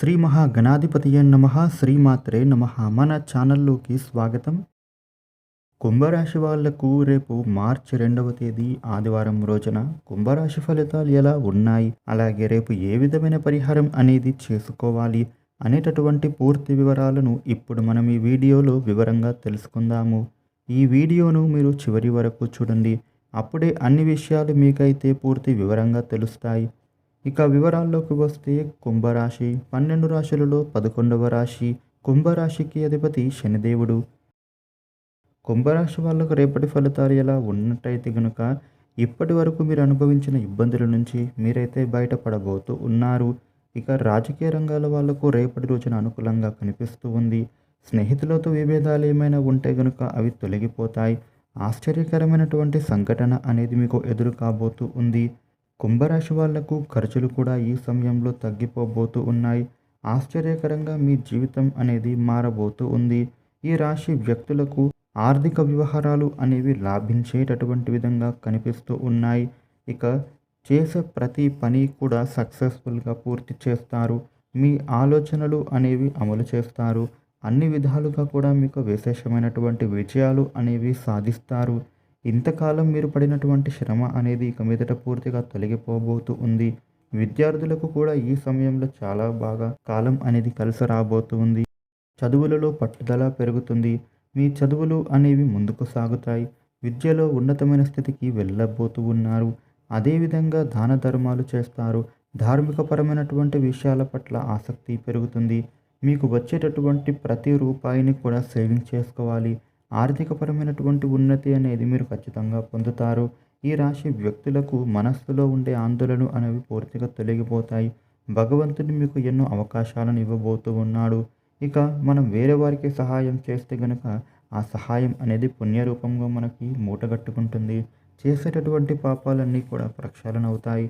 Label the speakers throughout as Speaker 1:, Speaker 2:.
Speaker 1: శ్రీ మహాగణాధిపతియే నమ శ్రీమాత్రే నమ మన ఛానల్లోకి స్వాగతం. కుంభరాశి వాళ్ళకు రేపు మార్చి రెండవ తేదీ ఆదివారం రోజున కుంభరాశి ఫలితాలు ఎలా ఉన్నాయి? అలాగే రేపు ఏ విధమైన పరిహారం అనేది చేసుకోవాలి? అనేటటువంటి పూర్తి వివరాలను ఇప్పుడు మనం ఈ వీడియోలో వివరంగా తెలుసుకుందాము. ఈ వీడియోను మీరు చివరి వరకు చూడండి. అప్పుడే అన్ని విషయాలు మీకైతే పూర్తి వివరంగా తెలుస్తాయి. ఇక వివరాల్లోకి వస్తే కుంభరాశి పన్నెండు రాశులలో పదకొండవ రాశి కుంభరాశికి అధిపతి శనిదేవుడు. కుంభరాశి వాళ్ళకు రేపటి ఫలితాలు ఎలా ఉన్నట్టయితే గనుక ఇప్పటి వరకు మీరు అనుభవించిన ఇబ్బందుల నుంచి మీరైతే బయటపడబోతూ ఉన్నారు. ఇక రాజకీయ రంగాల వాళ్ళకు రేపటి రోజున అనుకూలంగా కనిపిస్తూ ఉంది. స్నేహితులతో విభేదాలు ఏమైనా ఉంటే గనుక అవి తొలగిపోతాయి. ఆశ్చర్యకరమైనటువంటి సంఘటన అనేది మీకు ఎదురు కాబోతూ ఉంది. కుంభరాశి వాళ్ళకు ఖర్చులు కూడా ఈ సమయంలో తగ్గిపోబోతూ ఉన్నాయి. ఆశ్చర్యకరంగా మీ జీవితం అనేది మారబోతూ ఉంది. ఈ రాశి వ్యక్తులకు ఆర్థిక వ్యవహారాలు అనేవి లాభించేటటువంటి విధంగా కనిపిస్తూ ఉన్నాయి. ఇక చేసే ప్రతి పని కూడా సక్సెస్ఫుల్గా పూర్తి చేస్తారు. మీ ఆలోచనలు అనేవి అమలు చేస్తారు. అన్ని విధాలుగా కూడా మీకు విశేషమైనటువంటి విజయాలు అనేవి సాధిస్తారు. ఇంతకాలం మీరు పడినటువంటి శ్రమ అనేది ఇక మీదట పూర్తిగా తొలగిపోబోతూ ఉంది. విద్యార్థులకు కూడా ఈ సమయంలో చాలా బాగా కాలం అనేది కలిసి రాబోతూ ఉంది. చదువులలో పట్టుదల పెరుగుతుంది. మీ చదువులు అనేవి ముందుకు సాగుతాయి. విద్యలో ఉన్నతమైన స్థితికి వెళ్ళబోతూ ఉన్నారు. అదేవిధంగా దాన ధర్మాలు చేస్తారు. ధార్మికపరమైనటువంటి విషయాల పట్ల ఆసక్తి పెరుగుతుంది. మీకు వచ్చేటటువంటి ప్రతి రూపాయిని కూడా సేవింగ్ చేసుకోవాలి. ఆర్థికపరమైనటువంటి ఉన్నతి అనేది మీరు ఖచ్చితంగా పొందుతారు. ఈ రాశి వ్యక్తులకు మనస్సులో ఉండే ఆందోళనలు అనేవి పూర్తిగా తొలగిపోతాయి. భగవంతుడు మీకు ఎన్నో అవకాశాలను ఇవ్వబోతూ ఉన్నాడు. ఇక మనం వేరే వారికి సహాయం చేస్తే గనుక ఆ సహాయం అనేది పుణ్యరూపంగా మనకి మూటగట్టుకుంటుంది. చేసేటటువంటి పాపాలన్నీ కూడా ప్రక్షాళన అవుతాయి.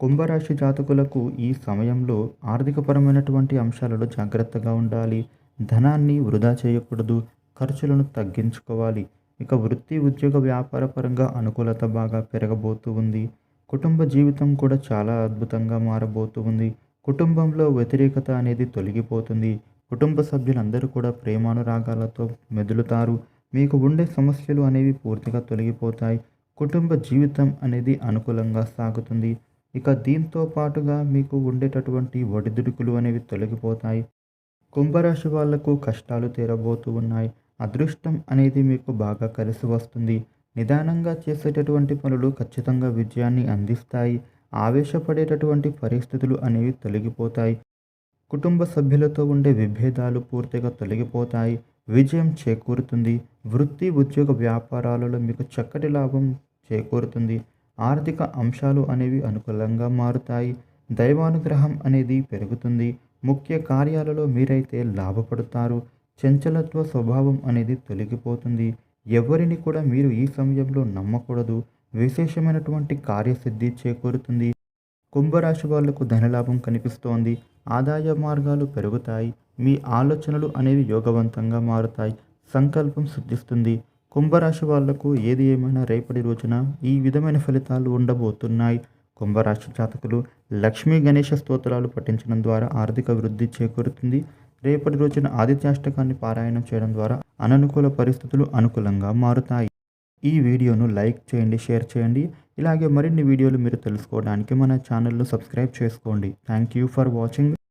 Speaker 1: కుంభరాశి జాతకులకు ఈ సమయంలో ఆర్థికపరమైనటువంటి అంశాలలో జాగ్రత్తగా ఉండాలి. ధనాన్ని వృధా చేయకూడదు. ఖర్చులను తగ్గించుకోవాలి. ఇక వృత్తి ఉద్యోగ వ్యాపార పరంగా అనుకూలత బాగా పెరగబోతూ ఉంది. కుటుంబ జీవితం కూడా చాలా అద్భుతంగా మారబోతూ ఉంది. కుటుంబంలో వ్యతిరేకత అనేది తొలగిపోతుంది. కుటుంబ సభ్యులందరూ కూడా ప్రేమానురాగాలతో మెదులుతారు. మీకు ఉండే సమస్యలు అనేవి పూర్తిగా తొలగిపోతాయి. కుటుంబ జీవితం అనేది అనుకూలంగా సాగుతుంది. ఇక దీంతో పాటుగా మీకు ఉండేటటువంటి ఒడిదుడుకులు అనేవి తొలగిపోతాయి. కుంభరాశి వాళ్ళకు కష్టాలు తీరబోతూ ఉన్నాయి. అదృష్టం అనేది మీకు బాగా కలిసి వస్తుంది. నిదానంగా చేసేటటువంటి పనులు ఖచ్చితంగా విజయాన్ని అందిస్తాయి. ఆవేశపడేటటువంటి పరిస్థితులు అనేవి తొలగిపోతాయి. కుటుంబ సభ్యులతో ఉండే విభేదాలు పూర్తిగా తొలగిపోతాయి. విజయం చేకూరుతుంది. వృత్తి ఉద్యోగ వ్యాపారాలలో మీకు చక్కటి లాభం చేకూరుతుంది. ఆర్థిక అంశాలు అనేవి అనుకూలంగా మారుతాయి. దైవానుగ్రహం అనేది పెరుగుతుంది. ముఖ్య కార్యాలలో మీరైతే లాభపడతారు. చంచలత్వ స్వభావం అనేది తొలగిపోతుంది. ఎవరిని కూడా మీరు ఈ సమయంలో నమ్మకూడదు. విశేషమైనటువంటి కార్యసిద్ధి చేకూరుతుంది. కుంభరాశి వాళ్ళకు ధనలాభం కనిపిస్తోంది. ఆదాయ మార్గాలు పెరుగుతాయి. మీ ఆలోచనలు అనేవి యోగవంతంగా మారుతాయి. సంకల్పం సిద్ధిస్తుంది. కుంభరాశి వాళ్ళకు ఏది ఏమైనా రేపటి రోజున ఈ విధమైన ఫలితాలు ఉండబోతున్నాయి. కుంభరాశి జాతకులు లక్ష్మీ గణేష స్తోత్రాలు పఠించడం ద్వారా ఆర్థిక వృద్ధి చేకూరుతుంది. రేపటి రోజున ఆదిత్యాష్టకాన్ని పారాయణం చేయడం ద్వారా అననుకూల పరిస్థితులు అనుకూలంగా మారుతాయి. ఈ వీడియోను లైక్ చేయండి షేర్ చేయండి. ఇలాగే మరిన్ని వీడియోలు మీరు తెలుసుకోవడానికి మన ఛానల్ను సబ్స్క్రైబ్ చేసుకోండి. Thank you for watching.